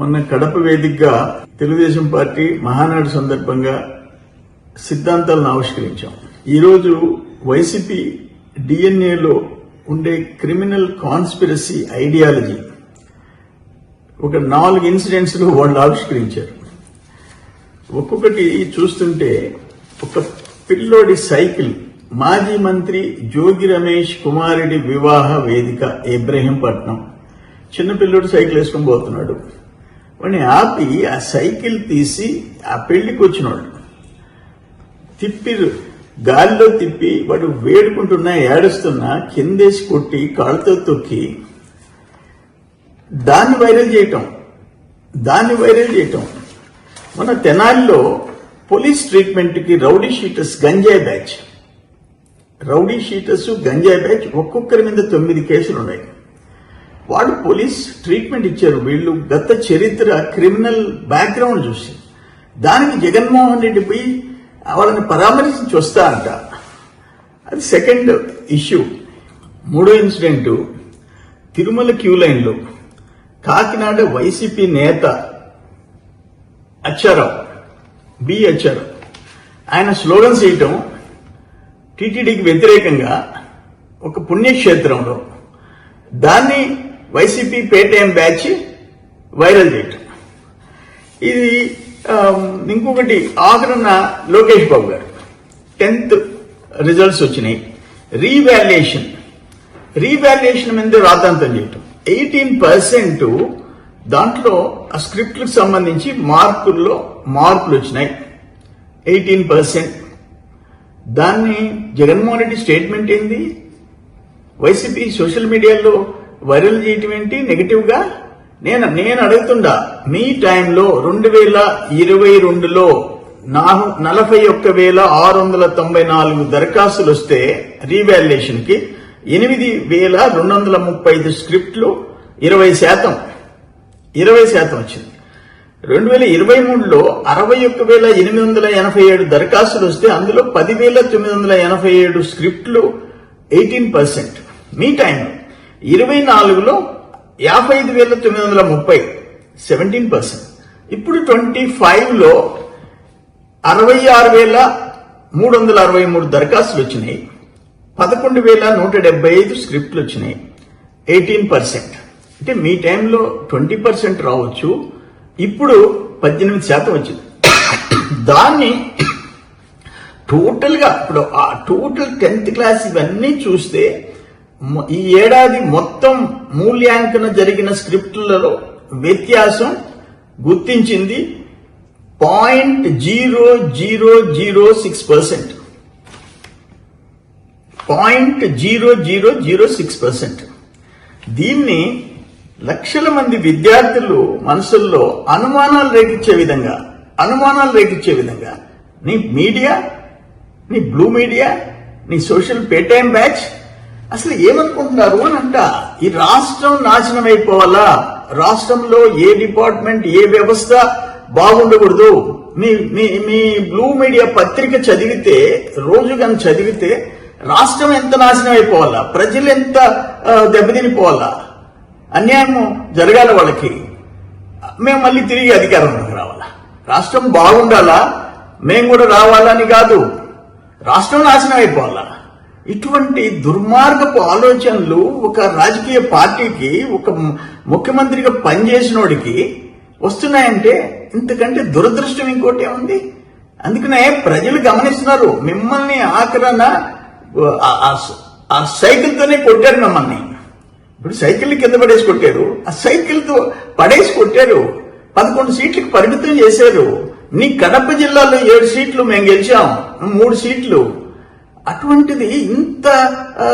మొన్న కడప వేదికగా తెలుగుదేశం పార్టీ మహానాడు సందర్భంగా సిద్ధాంతాలను ఆవిష్కరించాం. ఈరోజు వైసీపీ డిఎన్ఏలో ఉండే క్రిమినల్ కాన్స్పిరసీ ఐడియాలజీ ఒక నాలుగు ఇన్సిడెంట్స్ వాళ్ళు ఆవిష్కరించారు. ఒక్కొక్కటి చూస్తుంటే ఒక పిల్లోడి సైకిల్ మాజీ మంత్రి జోగి రమేష్ కుమారుడి వివాహ వేదిక ఇబ్రహీంపట్నం. చిన్నపిల్లోడు సైకిల్ వేసుకొని పోతున్నాడు. వాడిని ఆపి ఆ సైకిల్ తీసి ఆ పెళ్ళికి వచ్చినాడు. తిప్పి గాలిలో తిప్పి వాడు వేడుకుంటున్నా ఏడుస్తున్నా కిందేసి కొట్టి కాళ్ళతో తొక్కి దాన్ని వైరల్ చేయటం దాన్ని వైరల్ చేయటం. మన తెనాలిలో పోలీస్ ట్రీట్మెంట్కి రౌడీ షీటర్స్ గంజాయి బ్యాచ్. రౌడీ షీటర్స్ గంజాయి బ్యాచ్ ఒక్కొక్కరి మీద తొమ్మిది కేసులు ఉన్నాయి వాళ్ళు పోలీస్ ట్రీట్మెంట్ ఇచ్చారు. వీళ్ళు గత చరిత్ర క్రిమినల్ బ్యాక్గ్రౌండ్ చూసి. దానికి జగన్మోహన్ రెడ్డి పోయి వాళ్ళని పరామర్శించి వస్తా అంట. అది సెకండ్ ఇష్యూ. మూడో ఇన్సిడెంట్. తిరుమల క్యూ లైన్లో కాకినాడ వైసీపీ నేత అచ్చారావు బి అచ్చారావు. ఆయన స్లోగన్స్ చేయటం టీటీడీకి వ్యతిరేకంగా ఒక పుణ్యక్షేత్రంలో. దాన్ని వైసీపీ పేటీఎం బ్యాచ్ వైరల్ చేయటం ఇది um, ఇంకొకటి ఆఖరణ లోకేష్ బాబు గారు. టెన్త్ రిజల్ట్స్ వచ్చినాయి. రీవాల్యుయేషన్ రీవాల్యుయేషన్ మీద రాద్ధాంతం చేయటం. ఎయిటీన్ పర్సెంట్ దాంట్లో ఆ స్క్రిప్ట్లకు సంబంధించి మార్కుల్లో మార్కులు వచ్చినాయి. ఎయిటీన్ పర్సెంట్ దాన్ని జగన్మోహన్ రెడ్డి స్టేట్మెంట్ ఏంది? వైసీపీ సోషల్ మీడియాలో వైరల్ చేయటం ఏంటి? నెగిటివ్గా? నేను నేను అడుగుతుండా మీ టైంలో రెండు వేల ఇరవై రెండులో నాలుగు నలభై ఒక్క వేల ఆరు వందల తొంభై నాలుగు దరఖాస్తులు వస్తే రీవాల్యుయేషన్కి ఎనిమిది వేల రెండు వందల ముప్పై ఐదు స్క్రిప్ట్లు ఇరవై శాతం. ఇరవై శాతం వచ్చింది. రెండు వేల ఇరవై మూడులో అరవై ఒక్క వేల ఎనిమిది వందల ఎనభై ఏడు దరఖాస్తులు వస్తే అందులో పదివేల తొమ్మిది వందల ఎనభై ఏడు స్క్రిప్ట్లు ఎయిటీన్ పర్సెంట్. మీ టైంలో. ఇరవై నాలుగులో యాభై ఐదు వేల తొమ్మిది వందల ముప్పై సెవెంటీన్ పర్సెంట్ ఇప్పుడు ట్వంటీ ఫైవ్లో అరవై ఆరు వేల మూడు వందల అరవై మూడు దరఖాస్తులు వచ్చినాయి. పదకొండు వేల నూట డెబ్బై ఐదు స్క్రిప్ట్లు వచ్చినాయి. ఎయిటీన్ పర్సెంట్ అంటే మీ టైంలో ట్వంటీ పర్సెంట్ రావచ్చు. ఇప్పుడు పద్దెనిమిది శాతం వచ్చింది. దాన్ని టోటల్గా ఇప్పుడు ఆ టోటల్ టెన్త్ క్లాస్ ఇవన్నీ చూస్తే ఈ ఏడాది మొత్తం మూల్యాంకన జరిగిన స్క్రిప్ట్లలో వ్యత్యాసం గుర్తించింది point zero zero zero six percent. Point zero zero zero six percent. దీన్ని లక్షల మంది విద్యార్థులు మనసుల్లో అనుమానాలు రేకిచ్చే విధంగా అనుమానాలు రేకిచ్చే విధంగా నీ మీడియా నీ బ్లూ మీడియా నీ సోషల్ పేటైమ్ బ్యాచ్ అసలు ఏమనుకుంటున్నారు అని అంట. ఈ రాష్ట్రం నాశనం అయిపోవాలా? రాష్ట్రంలో ఏ డిపార్ట్మెంట్ ఏ వ్యవస్థ బాగుండకూడదు? మీ మీ మీ బ్లూ మీడియా పత్రిక చదివితే రోజు కానీ చదివితే రాష్ట్రం ఎంత నాశనం అయిపోవాలా? ప్రజలు ఎంత దెబ్బతినిపోవాలా? అన్యాయం జరగాల వాళ్ళకి. మేము మళ్ళీ తిరిగి అధికారంలోకి రావాలా? రాష్ట్రం బాగుండాలా? మేము కూడా రావాలని కాదు. రాష్ట్రం నాశనం అయిపోవాలా? ఇటువంటి దుర్మార్గపు ఆలోచనలు ఒక రాజకీయ పార్టీకి ఒక ముఖ్యమంత్రిగా పనిచేసినోడికి వస్తున్నాయంటే ఇంతకంటే దురదృష్టం ఇంకోటి ఉంది అందుకనే ప్రజలు గమనిస్తున్నారు మిమ్మల్ని ఆఖరణ ఆ- ఆ సైకిల్తోనే కొట్టారు మిమ్మల్ని. ఇప్పుడు సైకిల్ కింద పడేసి కొట్టారు ఆ సైకిల్తో పడేసి కొట్టారు పదకొండు సీట్లకు పరిమితం చేశారు. నీ కడప జిల్లాలో ఏడు సీట్లు మేము గెలిచాం మూడు సీట్లు. అటువంటిది ఇంత ఆ,